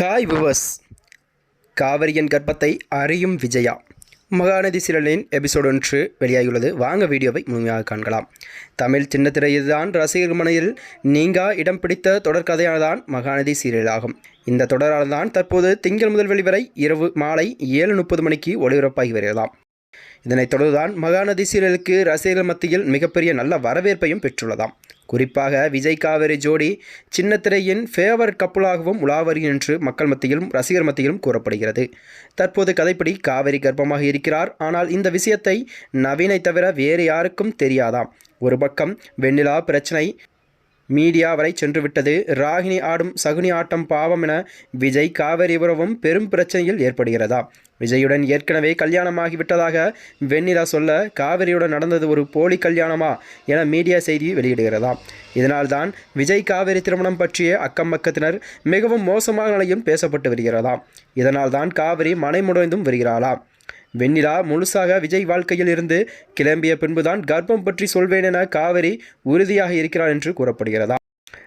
Hi viewers. காவிரியின் கர்ப்பத்தை அறியும் விஜயா. மகாநதி சிறலின் எபிசோட் ஒன்று வெளியாகியுள்ளது. வாங்க வீடியோவை முழுமையாக காண்கலாம். தமிழ் சின்னத்திரையில்தான் ரசிகர் மனையில் நீங்கா இடம் பிடித்த தொடர்கதையானதான் மகாநதி சீரியலாகும் இந்த தொடரால்தான் தற்போது திங்கள் முதல் வெளிவரை இரவு மாலை ஏழு முப்பது மணிக்கு ஒளிபரப்பாகி வருகிறதாம். இதனைத் தொடர்ந்துதான் மகாநதி சீரியலுக்கு ரசிகர்கள் மத்தியில் மிகப்பெரிய நல்ல வரவேற்பையும் பெற்றுள்ளதாம். குறிப்பாக விஜய் காவேரி ஜோடி சின்னத்திரையின் ஃபேவரட் கப்புளாகவும் உலாவரி என்று மக்கள் மத்தியிலும் ரசிகர் மத்தியிலும் கூறப்படுகிறது. தற்போது கதைப்படி காவேரி கர்ப்பமாக இருக்கிறார். ஆனால் இந்த விஷயத்தை நவீனை தவிர வேறு யாருக்கும் தெரியாதாம். ஒரு பக்கம் வெண்ணிலா பிரச்சனை மீடியா வரை சென்றுவிட்டது. ராகினி ஆடும் சகுனி ஆட்டம் பாவம் என விஜய் காவேரி உறவும் பெரும் பிரச்சனையில் ஏற்படுகிறதா? விஜயுடன் ஏற்கனவே கல்யாணமாகிவிட்டதாக வெண்ணிலா சொல்ல காவிரியுடன் நடந்தது ஒரு போலி கல்யாணமா என மீடியா செய்தி வெளியிடுகிறதாம் இதனால்தான் விஜய் காவேரி திருமணம் பற்றிய அக்கம் பக்கத்தினர் மிகவும் மோசமான நிலையும் பேசப்பட்டு வருகிறதாம் இதனால்தான் காவிரி மனைமுடைந்தும் வருகிறாளாம் வெண்ணிலா முழுசாக விஜய் வாழ்க்கையில் இருந்து கிளம்பிய பின்புதான் கர்ப்பம் பற்றி சொல்வேன் என காவிரி உறுதியாக இருக்கிறார் என்று கூறப்படுகிறதா?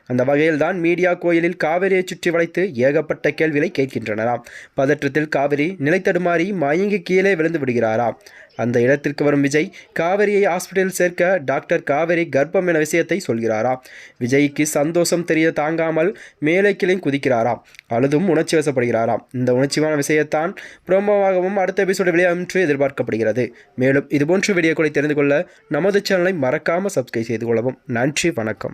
அந்த வகையில்தான் மீடியா கோயிலில் காவிரியை சுற்றி வளைத்து ஏகப்பட்ட கேள்விகளை கேட்கின்றனராம் பதற்றத்தில் காவிரி நிலைத்தடுமாறி மயங்கி கீழே விழுந்து விடுகிறாராம் அந்த இடத்திற்கு வரும் விஜய் காவிரியை ஹாஸ்பிட்டலில் சேர்க்க டாக்டர் காவிரி கர்ப்பம் என விஷயத்தை சொல்கிறாராம் விஜய்க்கு சந்தோஷம் தெரிய தாங்காமல் மேலே கிளை குதிக்கிறாராம் அழுதும் உணர்ச்சி வசப்படுகிறாராம் இந்த உணர்ச்சியான விஷயத்தான் ப்ரோமோவாகவும் அடுத்த எபிசோடு வெளியாகும் என்று எதிர்பார்க்கப்படுகிறது. மேலும் இதுபோன்ற வீடியோக்களை தெரிந்து கொள்ள நமது சேனலை மறக்காமல் சப்ஸ்கிரைப் செய்து கொள்ளவும். நன்றி வணக்கம்.